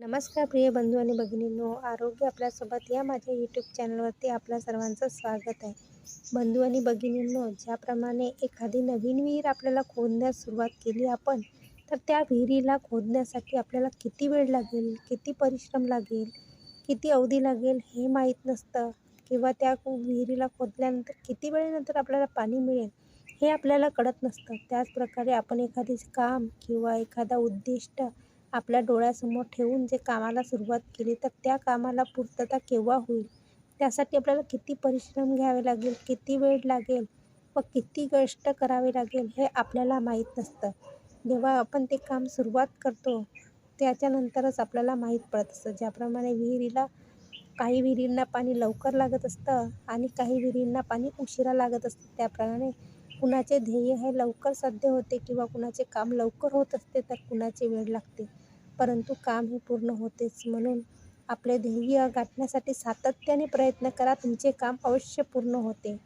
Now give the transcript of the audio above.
नमस्कार प्रिय बंधू आणि भगिनींनो. आरोग्य आपल्यासोबत या माझ्या यूट्यूब चॅनलवरती आपल्या सर्वांचं स्वागत आहे. बंधू आणि भगिनींनो ज्याप्रमाणे एखादी नवीन विहीर आपल्याला खोदण्यास सुरुवात केली आपण तर त्या विहिरीला खोदण्यासाठी आपल्याला किती वेळ लागेल किती परिश्रम लागेल किती अवधी लागेल हे माहीत नसतं. किंवा त्या विहिरीला खोदल्यानंतर किती वेळेनंतर आपल्याला पाणी मिळेल हे आपल्याला कळत नसतं. त्याचप्रकारे आपण एखादे काम किंवा एखादा उद्दिष्ट आपल्या डोळ्यासमोर ठेवून जे कामाला सुरुवात केली तर त्या कामाला पूर्तता केव्हा होईल? त्यासाठी आपल्याला किती परिश्रम घ्यावे लागेल किती वेळ लागेल व किती कष्ट करावे लागेल हे आपल्याला माहीत नसतं. जेव्हा आपण ते काम सुरुवात करतो त्याच्यानंतरच आपल्याला माहीत पडत असतं. ज्याप्रमाणे विहिरीला काही विहिरींना पाणी लवकर लागत असतं आणि काही विहिरींना पाणी उशिरा लागत असतं त्याप्रमाणे कुणाचे ध्येय हे लवकर साध्य होते किंवा कुणाचे काम लवकर होत असते तर कुणाचे वेळ लागते? परंतु काम हे पूर्ण होतेच. म्हणून आपले ध्येय गाठण्यासाठी सातत्याने प्रयत्न करा. तुमचे काम अवश्य पूर्ण होते.